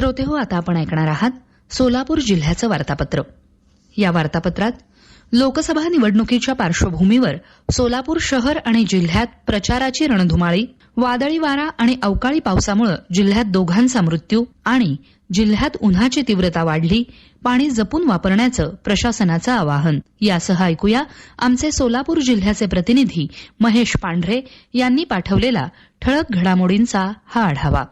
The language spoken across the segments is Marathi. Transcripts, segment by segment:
श्रोते हो आता आपण ऐकणार आहात सोलापूर जिल्ह्याचं वार्तापत्र. या वार्तापत्रात लोकसभा निवडणुकीच्या पार्श्वभूमीवर सोलापूर शहर आणि जिल्ह्यात प्रचाराची रणधुमाळी वादळी वारा आणि अवकाळी पावसामुळे जिल्ह्यात दोघांचा मृत्यू आणि जिल्ह्यात उन्हाची तीव्रता वाढली पाणी जपून वापरण्याचं प्रशासनाचं आवाहन. यासह ऐकूया आमचे सोलापूर जिल्ह्याचे प्रतिनिधी महेश पांढरे यांनी पाठवलेला ठळक घडामोडींचा हा आढावा.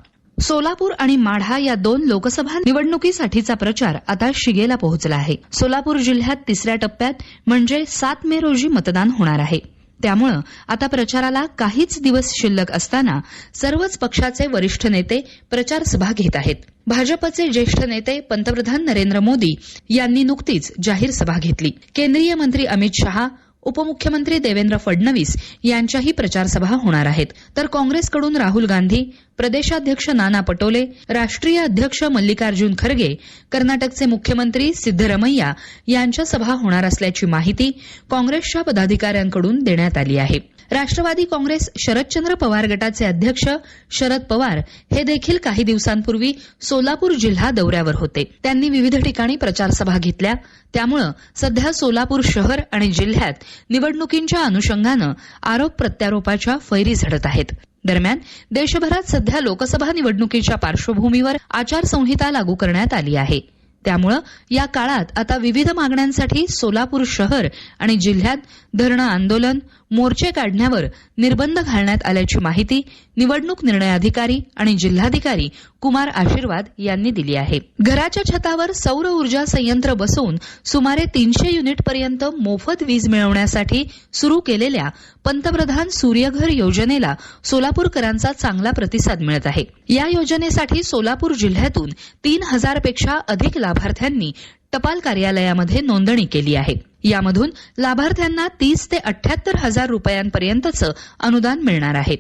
सोलापूर आणि माढा या दोन लोकसभा निवडणुकीसाठीचा प्रचार आता शिगेला पोहोचला आहे. सोलापूर जिल्ह्यात तिसऱ्या टप्प्यात म्हणजे सात मे रोजी मतदान होणार आहे. त्यामुळं आता प्रचाराला काहीच दिवस शिल्लक असताना सर्वच पक्षाचे वरिष्ठ नेते प्रचार सभा घेत आहेत. भाजपचे ज्येष्ठ नेते पंतप्रधान नरेंद्र मोदी यांनी नुकतीच जाहीर सभा घेतली. केंद्रीय मंत्री अमित शहा उपमुख्यमंत्री देवेंद्र फडणवीस यांच्याही प्रचारसभा होणार आहेत. तर काँग्रेसकडून राहुल गांधी प्रदेशाध्यक्ष नाना पटोले राष्ट्रीय अध्यक्ष मल्लिकार्जुन खरगे कर्नाटकचे मुख्यमंत्री सिद्धरमैया यांच्या सभा होणार असल्याची माहिती काँग्रेसच्या पदाधिकाऱ्यांकडून देण्यात आली आहे. राष्ट्रवादी काँग्रेस शरदचंद्र पवार गटाचे अध्यक्ष शरद पवार हे देखील काही दिवसांपूर्वी सोलापूर जिल्हा दौऱ्यावर होते. त्यांनी विविध ठिकाणी प्रचारसभा घेतल्या. त्यामुळं सध्या सोलापूर शहर आणि जिल्ह्यात निवडणुकींच्या अनुषंगानं आरोप प्रत्यारोपाच्या फैरी झडत आहेत. दरम्यान देशभरात सध्या लोकसभा निवडणुकीच्या पार्श्वभूमीवर आचारसंहिता लागू करण्यात आली आहे. त्यामुळं या काळात आता विविध मागण्यांसाठी सोलापूर शहर आणि जिल्ह्यात धरणं आंदोलन मोर्चे काढण्यावर निर्बंध घालण्यात आल्याची माहिती निवडणूक निर्णय अधिकारी आणि जिल्हाधिकारी कुमार आशीर्वाद यांनी दिली आहे. घराच्या छतावर सौर ऊर्जा संयंत्र बसवून सुमारे तीनशे युनिटपर्यंत मोफत वीज मिळवण्यासाठी सुरू केलेल्या पंतप्रधान सूर्यघर योजनेला सोलापूरकरांचा चांगला प्रतिसाद मिळत आहे. या योजनेसाठी सोलापूर जिल्ह्यातून तीन हजारपेक्षा अधिक लाभार्थ्यांनी टपाल कार्यालयामध्ये नोंदणी केली आहे. यामधून लाभार्थ्यांना तीस ते अठ्याहत्तर हजार रुपयांपर्यंतचं अनुदान मिळणार आहे.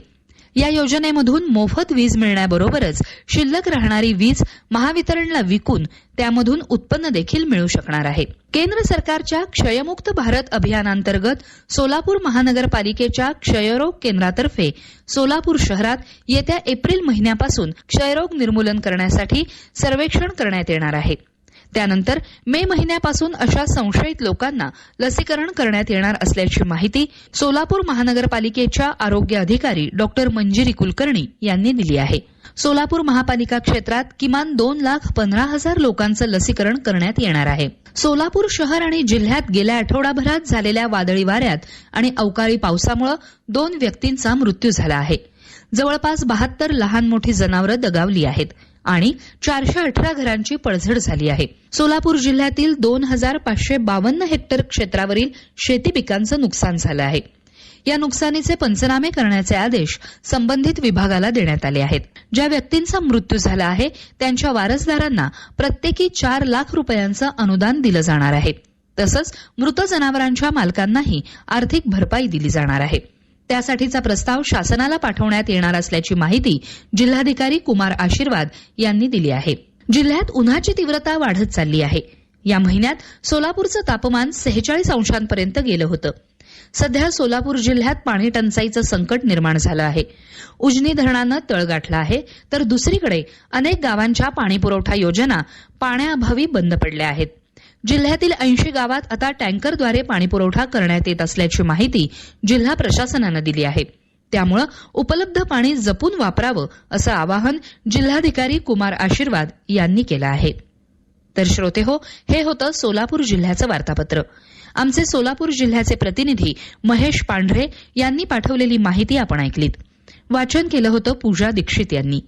या योजनेमधून मोफत वीज मिळण्याबरोबरच शिल्लक राहणारी वीज महावितरणला विकून त्यामधून उत्पन्न देखील मिळू शकणार आहे. केंद्र सरकारच्या क्षयमुक्त भारत अभियानांतर्गत सोलापूर महानगरपालिकेच्या क्षयरोग केंद्रातर्फे सोलापूर शहरात येत्या एप्रिल महिन्यापासून क्षयरोग निर्मूलन करण्यासाठी सर्वेक्षण करण्यात येणार आहे. त्यानंतर मे महिन्यापासून अशा संशयित लोकांना लसीकरण करण्यात येणार असल्याची माहिती सोलापूर महानगरपालिकेच्या आरोग्य अधिकारी डॉक्टर मंजिरी कुलकर्णी यांनी दिली आहे. सोलापूर महापालिका क्षेत्रात किमान दोन लाख पंधरा हजार लोकांचं लसीकरण करण्यात येणार आहे. सोलापूर शहर आणि जिल्ह्यात गेल्या आठवडाभरात झालेल्या वादळी वाऱ्यात आणि अवकाळी पावसामुळे दोन व्यक्तींचा मृत्यू झाला आहे. जवळपास बहात्तर लहान मोठी जनावरं दगावली आहेत. आणि चारशे अठरा घरांची पडझड झाली आहे. सोलापूर जिल्ह्यातील दोन हजार पाचशे बावन्न हेक्टर क्षेत्रावरील शेती पिकांचं नुकसान झालं आहे. या नुकसानीचे पंचनामे करण्याचे आदेश संबंधित विभागाला देण्यात आले आहेत. ज्या व्यक्तींचा मृत्यू झाला आहे त्यांच्या वारसदारांना प्रत्येकी चार लाख रुपयांचं अनुदान दिलं जाणार आहे. तसंच मृत जनावरांच्या मालकांनाही आर्थिक भरपाई दिली जाणार आहे. त्यासाठीचा प्रस्ताव शासनाला पाठवण्यात येणार असल्याची माहिती जिल्हाधिकारी कुमार आशीर्वाद यांनी दिली आहे. जिल्ह्यात उन्हाची तीव्रता वाढत चालली आहे. या महिन्यात सोलापूरचं तापमान सेहेचाळीस अंशांपर्यंत गेलं होतं. सध्या सोलापूर जिल्ह्यात पाणी टंचाईचं संकट निर्माण झालं आहे. उजनी धरणानं तळ गाठला आहे तर दुसरीकडे अनेक गावांच्या पाणीपुरवठा योजना पाण्याअभावी बंद पडल्या आहेत. जिल्ह्यातील ऐंशी गावात आता टँकरद्वारे पाणीपुरवठा करण्यात येत असल्याची माहिती जिल्हा प्रशासनानं दिली आहे. त्यामुळं उपलब्ध पाणी जपून वापरावं असं आवाहन जिल्हाधिकारी कुमार आशीर्वाद यांनी केलं आहे. तर श्रोते हो हे होतं सोलापूर जिल्ह्याचं वार्तापत्र. आमचे सोलापूर जिल्ह्याचे प्रतिनिधी महेश पांढरे यांनी पाठवलेली माहिती आपण ऐकलीत. वाचन केलं होतं पूजा दीक्षित यांनी.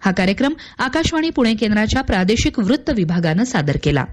हा कार्यक्रम आकाशवाणी पुणे केंद्राच्या प्रादेशिक वृत्त विभागानं सादर केला.